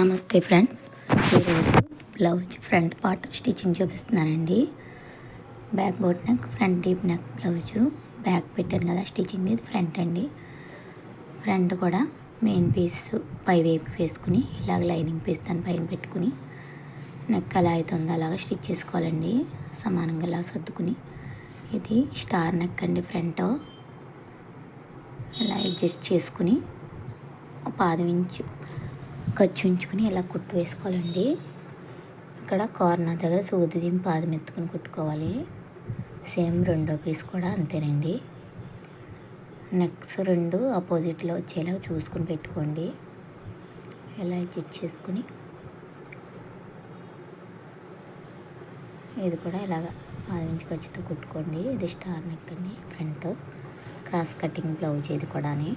నమస్తే ఫ్రెండ్స్. ఈరోజు blouse front part stitching చూపిస్తున్నానండి. Back boat neck front deep neck blouse. Back పెట్టాను కదా స్టిచ్చింగ్ ఇది ఫ్రంట్ అండి. ఫ్రంట్ కూడా మెయిన్ పీస్ పై వైపు వేసుకుని ఇలాగ లైనింగ్ పీస్ దాని పైన పెట్టుకుని నెక్ ఎలా అవుతుందో అలాగ స్టిచ్ చేసుకోవాలండి. సమానంగా ఇలా సర్దుకుని. ఇది స్టార్ నెక్ అండి ఫ్రంట్. ఇలా అడ్జస్ట్ చేసుకుని పాదం ఇంచు ఖర్చు ఉంచుకుని ఇలా కుట్టు వేసుకోవాలండి? ఇక్కడ కార్నర్ దగ్గర సూది దింపి పాదం ఎత్తుకుని కుట్టుకోవాలి. సేమ్ రెండో పీస్ కూడా అంతేనండి. నెక్స్ట్ రెండు ఆపోజిట్లో వచ్చేలాగా చూసుకుని పెట్టుకోండి. ఇలా అడ్జస్ట్ చేసుకుని? ఇది కూడా ఇలాగ పాదం ఖచ్చితంగా కుట్టుకోండి. ఇది స్టార్ నెక్ అండి ఫ్రంట్. క్రాస్ కటింగ్ బ్లౌజ్ ఇది కూడాని.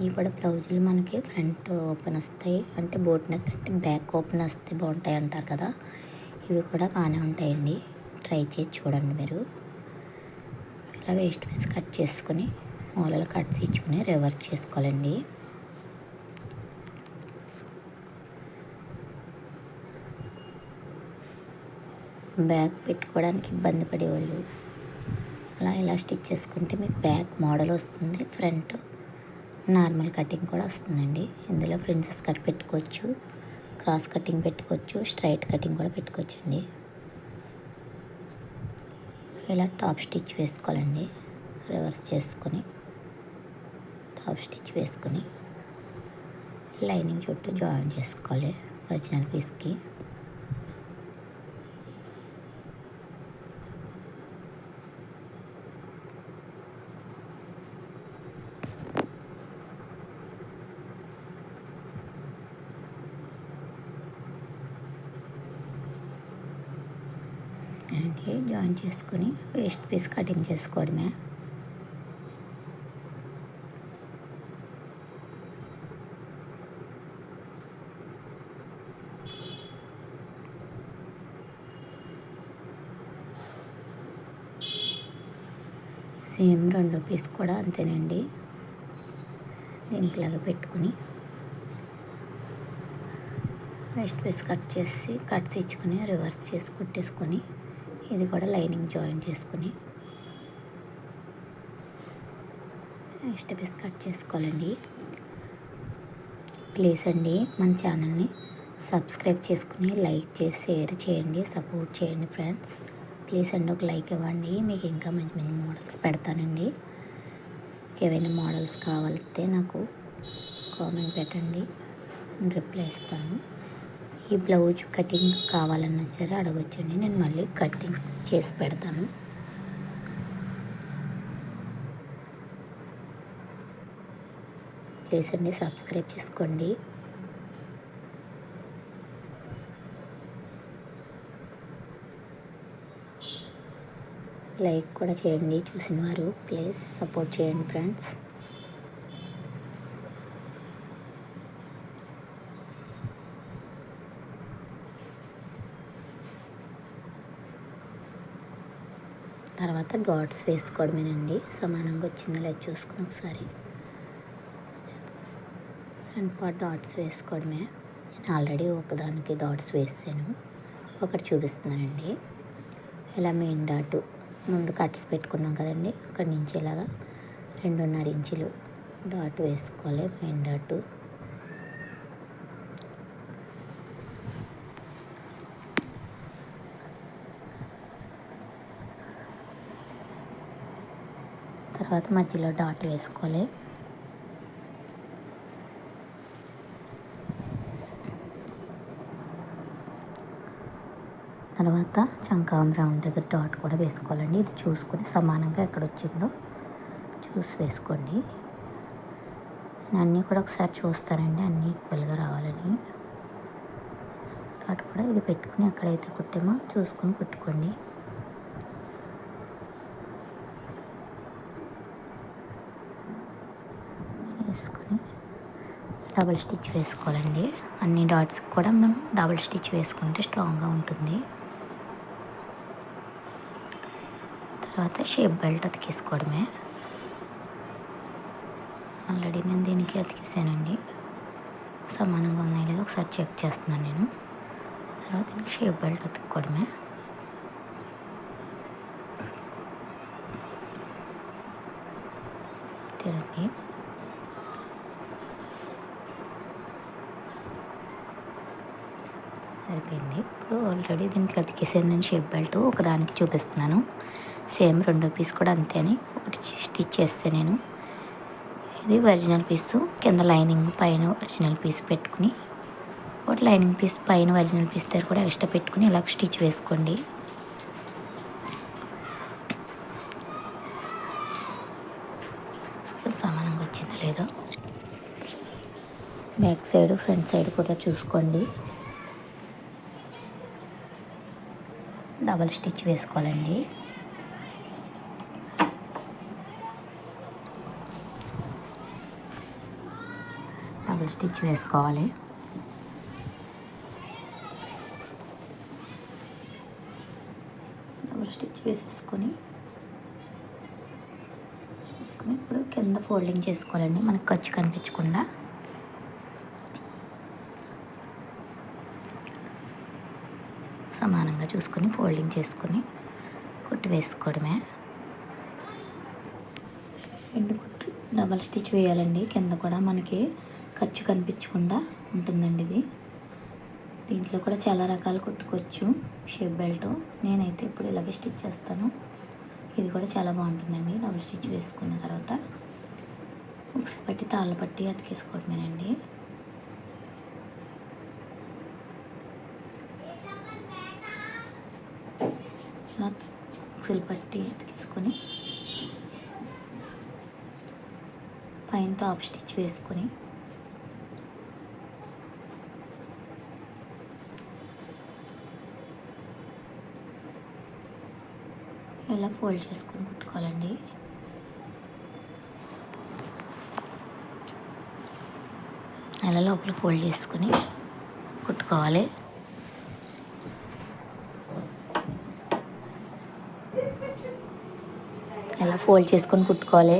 ఇవి కూడా బ్లౌజులు మనకి ఫ్రంట్ ఓపెన్ వస్తాయి. అంటే బోట్ నెక్ అంటే బ్యాక్ ఓపెన్ వస్తే బాగుంటాయి అంటారు కదా. ఇవి కూడా బాగానే ఉంటాయండి. ట్రై చేసి చూడండి మీరు. ఇలా వేస్ట్ పీస్ కట్ చేసుకుని మూలలు కట్ ఇచ్చుకుని రివర్స్ చేసుకోవాలండి. బ్యాగ్ పెట్టుకోవడానికి ఇబ్బంది పడేవాళ్ళు. అలా ఇలా స్టిచ్ చేసుకుంటే మీకు బ్యాక్ మోడల్ వస్తుంది. ఫ్రంట్ నార్మల్ కటింగ్ కూడా వస్తుందండి. ఇందులో ప్రిన్సెస్ కట్ పెట్టుకోవచ్చు క్రాస్ కటింగ్ పెట్టుకోవచ్చు స్ట్రైట్ కటింగ్ కూడా పెట్టుకోవచ్చండి. ఇలా టాప్ స్టిచ్ వేసుకోవాలండి. రివర్స్ చేసుకొని టాప్ స్టిచ్ వేసుకొని లైనింగ్ చుట్టూ జాయిన్ చేసుకోవాలి ఒరిజినల్ పీస్కి అండి జాయిన్ చేసుకొని వేస్ట్ పీస్ కటింగ్ చేసుకోవడమే. సేమ్ రెండో పీస్ కూడా అంతేనండి. దీనికి లాగా పెట్టుకుని వేస్ట్ పీస్ కట్ చేసి కట్స్ ఇచ్చుకొని రివర్స్ చేసి కుట్టేసుకొని ఇది కూడా లైనింగ్ జాయిన్ చేసుకుని నెక్స్ట్ పీస్ కట్ చేసుకోవాలండి. ప్లీజ్ అండి మన ఛానల్ని సబ్స్క్రైబ్ చేసుకుని లైక్ చేసి షేర్ చేయండి సపోర్ట్ చేయండి ఫ్రెండ్స్. ప్లీజ్ అండి ఒక లైక్ ఇవ్వండి మీకు ఇంకా మంచి మంచి మోడల్స్ పెడతానండి. మీకు ఏమైనా మోడల్స్ కావాలితే నాకు కామెంట్ పెట్టండి రిప్లై ఇస్తాను. ఈ బ్లౌజ్ కటింగ్ కావాలన్నా సరే అడగొచ్చండి. నేను మళ్ళీ కటింగ్ చేసి పెడతాను. ప్లీజ్ అండి సబ్స్క్రైబ్ చేసుకోండి. లైక్ కూడా చేయండి చూసిన వారు ప్లీజ్ సపోర్ట్ చేయండి ఫ్రెండ్స్. తర్వాత డాట్స్ వేసుకోవడమేనండి. సమానంగా వచ్చిందో లేదు చూసుకుని ఒకసారి. రెండు పా డాట్స్ వేసుకోవడమే. నేను ఆల్రెడీ ఒకదానికి డాట్స్ వేసాను. ఒకటి చూపిస్తున్నానండి. ఇలా మెయిన్ డాటు ముందు కట్స్ పెట్టుకున్నాం కదండి. అక్కడి నుంచి ఇలాగా రెండున్నర ఇంచులు డాట్ వేసుకోవాలి మెయిన్ డాటు. తర్వాత మధ్యలో డాట్ వేసుకోవాలి. తర్వాత చంకాం రౌండ్ దగ్గర డాట్ కూడా వేసుకోవాలండి. ఇది చూసుకొని సమానంగా ఎక్కడ వచ్చిందో చూసి వేసుకోండి. నేను అన్నీ కూడా ఒకసారి చూస్తానండి. అన్నీ ఈక్వల్గా రావాలని. డాట్ కూడా ఇది పెట్టుకుని ఎక్కడైతే కుట్టామో? చూసుకొని కుట్టుకోండి వేసుకొని డబుల్ స్టిచ్ వేసుకోవాలండి. అన్ని డాట్స్ కూడా మనం డబుల్ స్టిచ్ వేసుకుంటే స్ట్రాంగ్గా ఉంటుంది. తర్వాత షేప్ బెల్ట్ అతికేసుకోవడమే ఆల్రెడీ నేను దీనికి అతికేసానండి సమానంగా ఉన్నాయో లేదో ఒకసారి చెక్ చేస్తున్నాను నేను. తర్వాత దీనికి షేప్ బెల్ట్ అతుక్కోవడమే తినండి సరిపోయింది ఇప్పుడు ఆల్రెడీ దీనికి అతికేసాను నేను షేప్ బెల్ట్ ఒకదానికి చూపిస్తున్నాను. సేమ్ రెండో పీస్ కూడా అంతే అని ఒకటి స్టిచ్ చేస్తే నేను. ఇది ఒరిజినల్ పీసు కింద లైనింగ్ పైన ఒరిజినల్ పీస్ పెట్టుకుని ఒకటి లైనింగ్ పీస్ పైన ఒరిజినల్ పీస్ దగ్గర కూడా ఎక్స్ట్రా పెట్టుకుని ఇలా స్టిచ్ వేసుకోండి. సమానంగా వచ్చిందో లేదో? బ్యాక్ సైడ్ ఫ్రంట్ సైడ్ కూడా చూసుకోండి. డబల్ స్టిచ్ వేసుకోవాలండి. డబుల్ స్టిచ్ వేసుకోవాలి. డబుల్ స్టిచ్ వేసేసుకొని వేసుకొని ఇప్పుడు కింద ఫోల్డింగ్ చేసుకోవాలండి. మనకు ఖర్చు కనిపించకుండా. సమానంగా చూసుకొని ఫోల్డింగ్ చేసుకొని కుట్టి వేసుకోవడమే. రెండు కుట్లు డబల్ స్టిచ్ వేయాలండి. కింద కూడా మనకి ఖర్చు కనిపించకుండా ఉంటుందండి ఇది. దీంట్లో కూడా చాలా రకాలు కుట్టుకోవచ్చు షేప్ బెల్ట్ నేనైతే ఇప్పుడు ఇలాగే స్టిచ్ చేస్తాను. ఇది కూడా చాలా బాగుంటుందండి డబుల్ స్టిచ్ వేసుకున్న తర్వాత. ఒకసారి పట్టి తాళ్ళ పట్టి అతికేసుకోవడమేనండి ఇలా ఉక్సులు పట్టి అతికేసుకొని పైన టాప్ స్టిచ్ వేసుకొని ఇలా ఫోల్డ్ చేసుకొని కుట్టుకోవాలండి. అలా లోపల ఫోల్డ్ చేసుకొని కుట్టుకోవాలి. ఇలా ఫోల్డ్ చేసుకొని కుట్టుకోవాలి.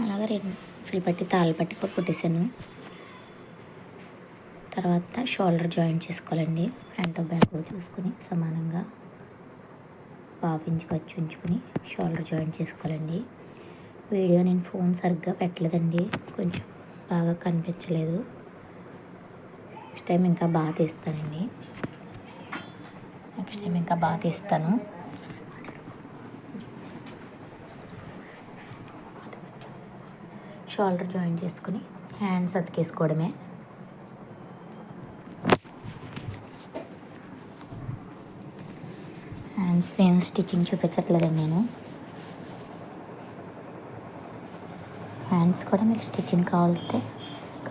అలాగే రెండు ఉసులు పట్టి తాళ్ళు పట్టి కుట్టేశాను కుట్టేసాను. తర్వాత షోల్డర్ జాయింట్ చేసుకోవాలండి. ఫ్రంట్ బ్యాక్ చూసుకొని సమానంగా హాఫ్ ఇంచ్ ఖర్చు ఉంచుకొని షోల్డర్ జాయింట్ చేసుకోవాలండి. వీడియో నేను ఫోన్ సరిగ్గా పెట్టలేదండి. కొంచెం బాగా కనిపించలేదు. నెక్స్ట్ టైం ఇంకా బాగా తీస్తానండి. నెక్స్ట్ టైం ఇంకా బాగా తీస్తాను. షోల్డర్ జాయిన్ చేసుకుని హ్యాండ్స్ అతికేసుకోవడమే. హ్యాండ్స్ సేమ్ స్టిచ్చింగ్ చూపించట్లేదండి నేను. హ్యాండ్స్ కూడా మీకు స్టిచ్చింగ్ కావాలితే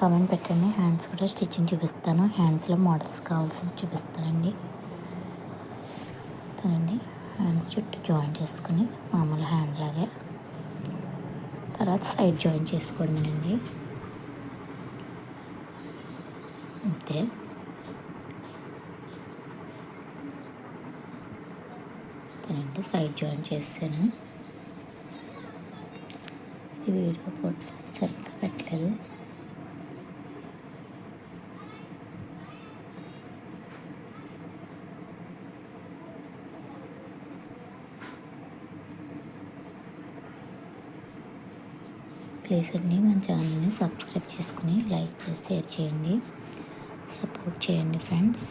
కామెంట్ పెట్టండి. హ్యాండ్స్ కూడా స్టిచ్చింగ్ చూపిస్తాను. హ్యాండ్స్లో మోడల్స్ కావాల్సిన చూపిస్తానండి. తనండి హ్యాండ్స్ చుట్టూ జాయిన్ చేసుకుని మామూలు హ్యాండ్ లాగే. తర్వాత సైడ్ జాయిన్ చేసుకోండి అంతే. తనండి సైడ్ జాయిన్ చేశాను. ఈ వీడియో ఫోటో సరిగ్గా పెట్టలేదు. ప్లీజ్ అండి మన ఛానల్ని సబ్స్క్రైబ్ చేసుకుని లైక్ చేసి షేర్ చేయండి. సపోర్ట్ చేయండి ఫ్రెండ్స్.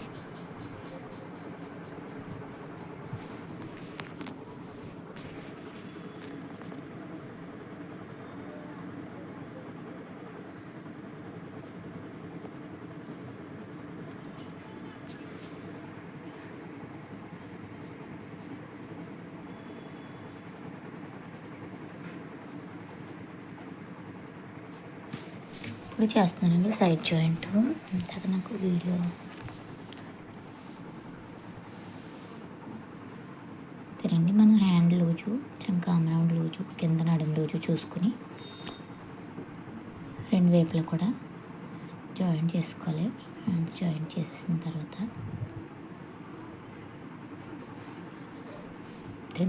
ఇప్పుడు చేస్తున్నానండి సైడ్ జాయింట్ ఇంతక నాకు వీడియో తిరండి మనం హ్యాండ్ లూజు చంకామ రౌండ్ లూజు కింద నడుం లూజు చూసుకుని రెండు వైపులా కూడా జాయింట్ చేసుకోవాలి. హ్యాండ్స్ జాయింట్ చేసేసిన తర్వాత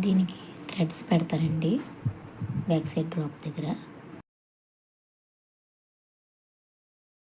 దీనికి థ్రెడ్స్ పెడతారండి బ్యాక్ సైడ్ డ్రాప్ దగ్గర.